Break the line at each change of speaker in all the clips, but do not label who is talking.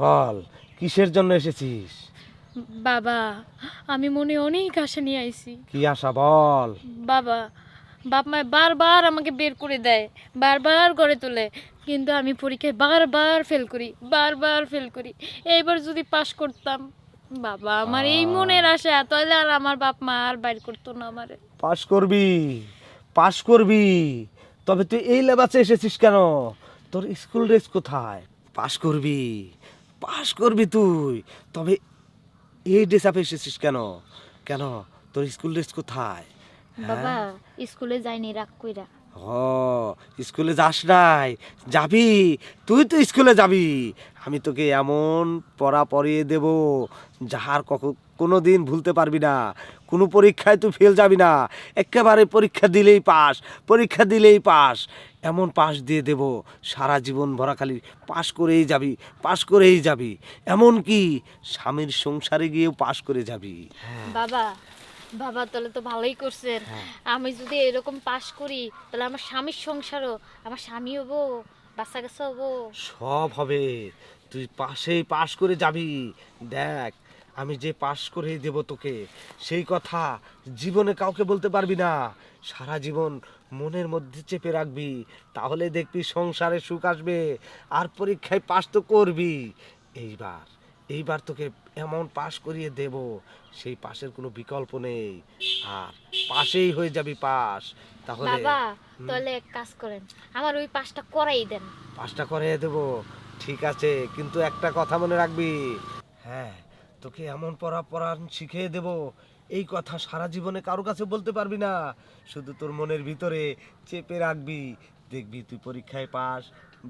বল কিসের জন্য এসেছিস?
বাবা আমি মনে অনেক আশা নিয়ে আইছি।
কি আশা বল?
বাবা বাপ মা বারবার আমাকে বের করে দেয় বারবার করে তোলে। কিন্তু আমি পরীক্ষায় বারবার ফেল করি বারবার ফেল করি। এইবার যদি পাশ করতাম বাবা আমার এই মনের আশা তাহলে আর আমার বাপ মা আর বাইর করতো না আমারে।
পাস করবি পাস করবি। তবে তুই এই লেবাসে এসেছিস কেন? তোর স্কুল ড্রেস কোথায়? পাস করবি। পাস করবি তুই। তবে এই ড্রেস আপে এসেছিস কেন? কেন? তোর স্কুল ড্রেস কোথায়?
বাবা স্কুলে যাইনি রাগ কইরা।
ও স্কুলে যাস নাই, যাবি? তুই তো স্কুলে যাবি। আমি তোকে এমন পড়া পড়িয়ে দেব, যাহার কোনো দিন ভুলতে পারবি না। কোনো পরীক্ষায় তুই ফেল যাবি না। একেবারে পরীক্ষা দিলেই পাস, পরীক্ষা দিলেই পাস। এমন পাস দিয়ে দেব, সারা জীবন ভরা খালি পাস করেই যাবি, পাস করেই যাবি। এমন কি, স্বামীর সংসারে গিয়েও পাস করে যাবি।
বাবা বাবা তাহলে তো ভালোই করছেন
হ্যাঁ।
আমি যদি এরকম পাশ করি তাহলে আমার স্বামীর সংসারও আমার স্বামী হব বাচ্চা কাচ্চা হব
সব হবে। তুই পাশেই পাশ করে যাবি। দেখ আমি যে পাশ করে দেব তোকে সেই কথা জীবনে কাউকে বলতে পারবি না। সারা জীবন মনের মধ্যে চেপে রাখবি তাহলে দেখবি সংসারে সুখ আসবে আর পরীক্ষায় পাশ তো করবি। এইবার। এইবার তোকে এমন পাশ করিয়ে দেব সেই পাশের কোনো বিকল্প নেই। আর পাশেই হয়ে যাবি পাশ তাহলে
বাবা তাহলে এক কাজ করেন আমার ওই পাশটা করাই দেন।
পাঁচটা করে দেব ঠিক আছে কিন্তু একটা কথা মনে রাখবি। হ্যাঁ তোকে এমন পড়া পড়ান শিখিয়ে দেব এই কথা সারা জীবনে কারও কাছে বলতে পারবি না। শুধু তোর মনের ভিতরে চেপে রাখবি দেখবি তুই পরীক্ষায় পাস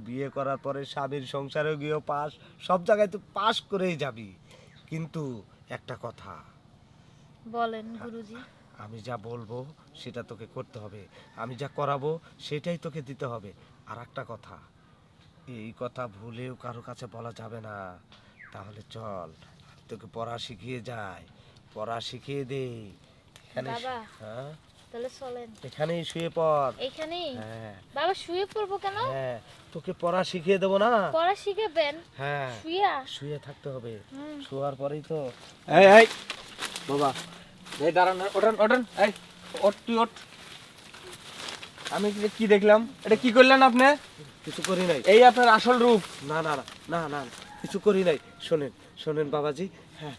বিয়ে করার পরে স্বামীর সংসারেও গিয়েও পাস সব জায়গায় তুই পাস করেই যাবি। কিন্তু একটা কথা।
বলেন গুরুজি।
আমি যা বলব সেটা তোকে করতে হবে। আমি যা করাবো সেটাই তোকে দিতে হবে। আর একটা কথা এই কথা ভুলেও কারও কাছে বলা যাবে না। তাহলে চল তোকে পড়া শিখিয়ে যায় পড়া শিখিয়ে দেই
বাবা।
হ্যাঁ?
তাহলে চলেন।
এখানেই শুয়ে পড়।
এইখানেই
হ্যাঁ।
বাবা শুয়ে পড়ব কেন?
হ্যাঁ। তোকে পড়া শিখিয়ে দেবো না?
পড়া শিখাবেন?
হ্যাঁ।
শুয়া
শুয়ে থাকতে হবে। শোয়ার পরেই তো।
এই এই। বাবা এই দাঁড়ান ওঠেন ওঠেন। এই ওঠ তুই ওঠ। আমি কি- কি দেখলাম? এটা কি করলেন আপনি?
কিছু করি নাই।
এই আপনার আসল রূপ।
না না না না না, কিছু করি নাই। শোনেন শোনেন বাবাজি হ্যাঁ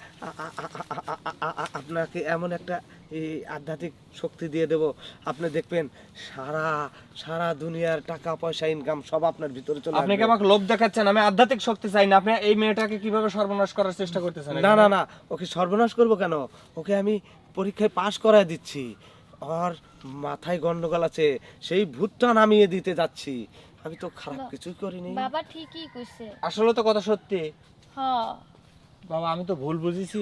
আপনাকে এমন একটা এই আধ্যাত্মিক শক্তি দিয়ে দেব। আপনি দেখবেন সারা সারা দুনিয়ার টাকা পয়সা ইনকাম সব আপনার ভিতরে চলে
আপনি কি আমাকে লোভ দেখাচ্ছেন? আমি আধ্যাত্মিক শক্তি চাই না। আপনি এই মেয়েটাকে কীভাবে সর্বনাশ করার চেষ্টা করতেছেন?
না না না ওকে সর্বনাশ করব কেন? ওকে আমি পরীক্ষায় পাশ করায় দিচ্ছি। আর মাথায় গন্ডগোল আছে সেই ভূতটা নামিয়ে দিতে যাচ্ছি। আমি তো খারাপ কিছুই করিনি।
বাবা ঠিকই কইছে।
আসলে তো কথা সত্যি।
হ্যাঁ।
বাবা আমি তো ভুল বুঝেছি।